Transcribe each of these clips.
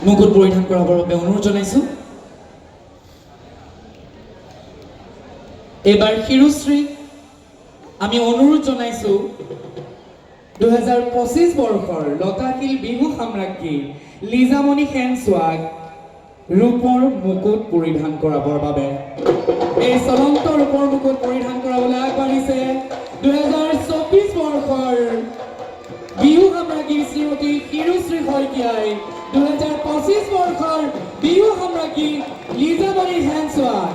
মুকুট পৰিধান কৰাবৰ বাবে অনুৰোধ জনাইছোঁ এইবাৰ শিৰুশ্ৰী আমি অনুৰোধ জনাইছোঁ দুহেজাৰ পঁচিছ বৰ্ষৰ লতাশিল বিহু সাম্ৰাজ্ঞী লিজামণি সেনচোৱাক ৰূপৰ মুকুট পৰিধান কৰাবৰ বাবে এই চলন্ত ৰূপৰ মুকুট পৰিধান কৰাবলৈ আগবাঢ়িছে দুহেজাৰ চৌবিছ বৰ্ষৰ বিহু সাম্ৰাজ্ঞী শ্ৰীমতী শিৰুশ্ৰী শইকীয়াই দুহেজাৰ পঁচিছ বৰ্ষৰ বিহু সাম্ৰাজ্ঞী লিজামণি সেনচোৱাক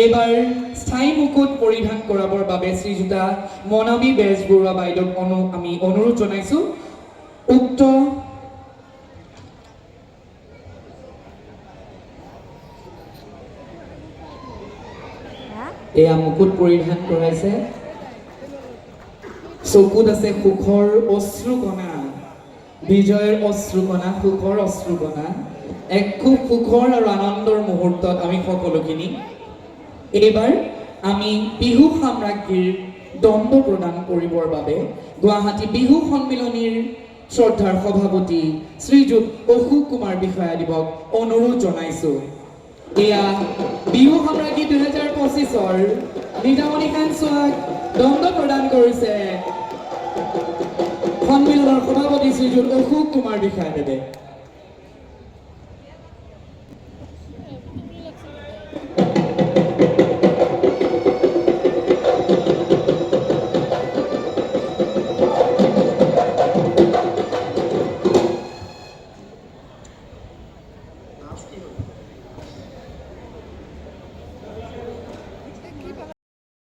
এইবাৰ স্থায়ী মুকুট পৰিধান কৰাবৰ বাবে শ্ৰীযুতা মনমী বেজবৰুৱা বাইদেউক অনু আমি অনুৰোধ জনাইছোঁ। উক্ত এয়া মুকুট পৰিধান কৰাইছে। চকুত আছে সুখৰ অশ্ৰুকণা। বিজয়ৰ অশ্ৰুকণা, সুখৰ অশ্ৰুকণা। এক খুব সুখৰ আৰু আনন্দৰ মুহূৰ্তত আমি সকলোখিনি। এইবাৰ আমি বিহু সাম্ৰাজ্ঞীৰ দণ্ড প্ৰদান কৰিবৰ বাবে গুৱাহাটী বিহু সন্মিলনীৰ শ্ৰদ্ধাৰ সভাপতি শ্ৰীযুত অশোক কুমাৰ বিষয়াদেৱক অনুৰোধ জনাইছোঁ। এয়া বিহু সম্ৰাজ্ঞী দুহেজাৰ পঁচিছৰ নিজামণি খান চোৱাক দণ্ড প্ৰদান কৰিছে সন্মিলনৰ সভাপতি শ্ৰীযুত অশোক কুমাৰ বিষয়াদেৱে